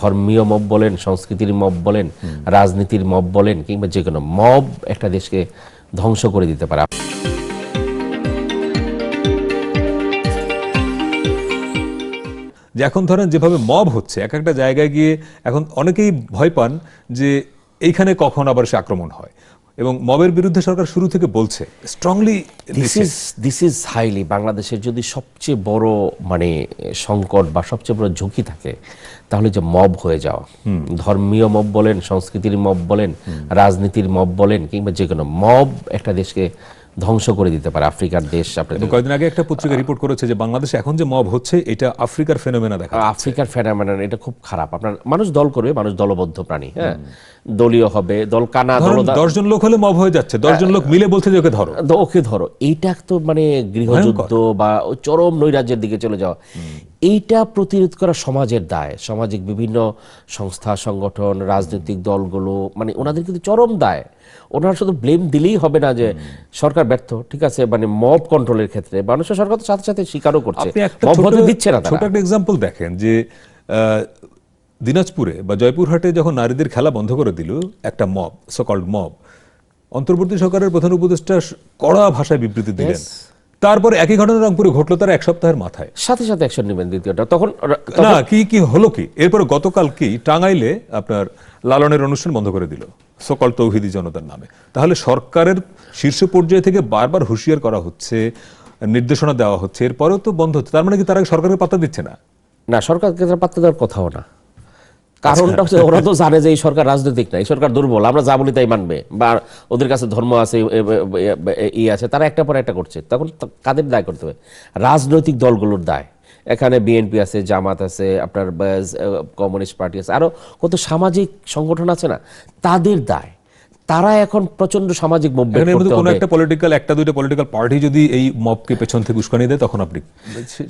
ধর্মীয় মব বলেন সংস্কৃতির মব বলেন রাজনীতির মব বলেন কিংবা যে কোনো মব একটা দেশকে ধ্বংস করে দিতে পারে। যে এখন ধরেন যেভাবে মব হচ্ছে এক একটা জায়গায় গিয়ে এখন অনেকেই ভয় পান যে এইখানে কখন আবার সে আক্রমণ হয়। এবং মবের বিরুদ্ধে সরকার শুরু থেকে বলছে strongly this is this is highly বাংলাদেশের যদি সবচেয়ে বড় মানে সংকট বা সবচেয়ে বড় ঝুঁকি থাকে তাহলে যে মব হয়ে যাওয়া। ধর্মীয় মব বলেন সংস্কৃতির মব বলেন রাজনীতির মব বলেন কিংবা যে কোনো মব একটা দেশকে ধ্বংস করে দিতে পারে আফ্রিকার দেশ আপনাদের কয়েকদিন আগে একটা পত্রিকা রিপোর্ট করেছে যে বাংলাদেশে এখন যে মব হচ্ছে এটা আফ্রিকার ফেনোমেনা দেখা আফ্রিকার ফেনামেনান এটা খুব খারাপ। আপনার মানুষ দল করবে মানুষ দলবদ্ধ প্রাণী হ্যাঁ? দলীয় হবে দল কানা দশজন লোক হলে মব হয়ে যাচ্ছে দশজন লোক মিলে বলছে যে ওকে ধরো। ওকে ধরো। এইটা তো মানে গৃহযুদ্ধ বা চরম নৈরাজ্যের দিকে চলে যাওয়া। এইটা প্রতিরোধ করা সমাজের দায়। সামাজিক বিভিন্ন সংস্থা সংগঠন রাজনৈতিক দলগুলো মানে ওনাদের কিন্তু চরম দায়। ওনারা শুধু ব্লেম দিলেই হবে না যে সরকার ব্যর্থ ঠিক আছে? মানে মব কন্ট্রোলের ক্ষেত্রে। মানুষের সরকার তো সাথে সাথে স্বীকারও করছে। মব হতে দিচ্ছে না ছোট একটা এক্সাম্পল দেখেন যে আহ, দিনাজপুরে বা জয়পুরহাটে যখন নারীদের খেলা বন্ধ করে দিল একটা মব সকল্ড মব অন্তর্বর্তী সরকারের প্রধান উপদেষ্টা কড়া ভাষায় বিবৃতি দিলেন। তারপরে একই ঘটনা রংপুরে ঘটলো তার এক সপ্তাহের মাথায়। সাথে সাথে অ্যাকশন নেবেন দ্বিতীয়টা। তখন না কি কি হলো কি? এরপরে গতকাল কি টাঙ্গাইলে আপনার লালনের অনুষ্ঠান বন্ধ করে দিল সকল তৌহিদি জনতার নামে। তাহলে সরকারের শীর্ষ পর্যায়ে থেকে বারবার হুঁশিয়ার করা হচ্ছে নির্দেশনা দেওয়া হচ্ছে এরপরেও তো বন্ধ হচ্ছে। তার মানে কি তারা সরকারের পাত্তা দিচ্ছে না? না সরকারকে তারা পাত্তা দেওয়ার কথাও না। কারণটা হচ্ছে ওরা তো জানে যে এই সরকার রাজনৈতিক না এই সরকার দুর্বল আমরা যা বলি তাই মানবে বা ওদের কাছে ধর্ম আছে ই আছে তারা একটা পর একটা করছে তখন কাদের দায় করতে হবে? রাজনৈতিক দলগুলোর দায়। এখানে বিএনপি আছে জামাত আছে আপনার কমিউনিস্ট পার্টি আছে আরও কত সামাজিক সংগঠন আছে না তাদের দায়। তারা এখন প্রচণ্ড সামাজিক মুভমেন্ট করতে কোনো একটা পলিটিক্যাল একটা দুইটা পলিটিক্যাল পার্টি যদি এই মবকে পেছন থেকে উস্কানি দেয় তখন আপনি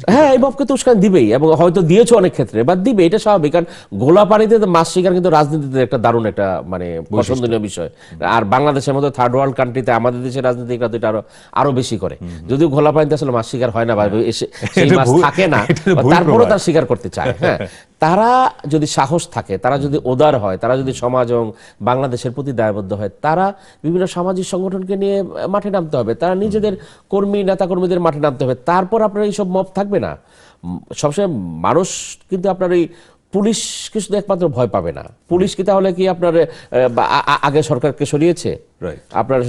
হ্যাঁ এই মবকে তো উস্কান দিবেই এবং হয়তো দিয়েছে অনেক ক্ষেত্রে বা দিবে এটা স্বাভাবিক। কারণ গোলা পানিতে তো মাছ শিকার কিন্তু রাজনীতিতে একটা দারুণ একটা মানে পছন্দনীয় বিষয়। আর বাংলাদেশের মতো থার্ড ওয়ার্ল্ড কান্ট্রিতে আমাদের দেশের রাজনীতিকরা তো এটা আরও আরও বেশি করে। যদিও গোলা পানিতে আসলে মাছ শিকার হয় না বা এসে- সেই মাছ থাকে না তারপরেও। তারা করতে চায় হ্যাঁ। তারা যদি সাহস থাকে তারা যদি উদার হয় তারা যদি সমাজ এবং বাংলাদেশের প্রতি দায়বদ্ধ হয় তারা বিভিন্ন সামাজিক সংগঠনকে নিয়ে মাঠে নামতে হবে, তারা নিজেদের কর্মী নেতা কর্মীদের মাঠে নামতে হবে। তারপর আপনার এইসব মত থাকবে না। সবসময় মানুষ কিন্তু আপনার এই পুলিশকে শুধু একমাত্র ভয় পাবে না পুলিশ কি তাহলে কি আপনার আগে সরকারকে সরিয়েছে. আপনার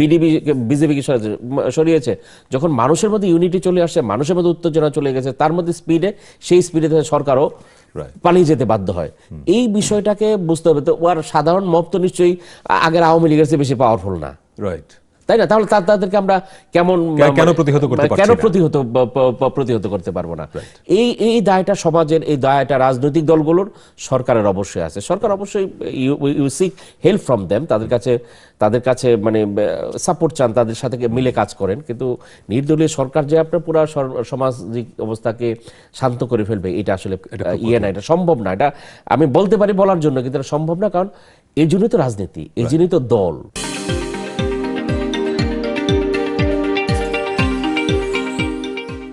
বিডিবি বিজেপি কি সরিয়েছে? যখন মানুষের মধ্যে ইউনিটি চলে আসছে মানুষের মধ্যে উত্তেজনা চলে গেছে তার মধ্যে স্পিডে সেই স্পিডে সরকারও. পালিয়ে যেতে বাধ্য হয় এই বিষয়টাকে বুঝতে হবে তো ওর সাধারণ মব তো নিশ্চয়ই আগের আওয়ামী লীগের চেয়ে বেশি পাওয়ারফুল না রাইট তাই না? তাহলে তাদেরকে আমরা কেমন কেন প্রতিহত করতে মানে পারছি কেন প্রতিহত প্রতিহত করতে পারব না? এই এই দায়টা সমাজের এই দায়টা রাজনৈতিক দলগুলোর সরকারের অবশ্যই আছে। সরকার অবশ্যই you seek help from them তাদের কাছে তাদের কাছে মানে সাপোর্ট চান তাদের সাথে মিলে কাজ করেন। কিন্তু নির্দলীয় সরকার যে আপনার পুরো সামাজিক অবস্থাকে শান্ত করে ফেলবে এটা আসলে ইয়ে না এটা সম্ভব না। এটা আমি বলতে পারি বলার জন্য কিন্তু এটা সম্ভব না কারণ এই জন্যই তো রাজনীতি এই জন্যই তো দল।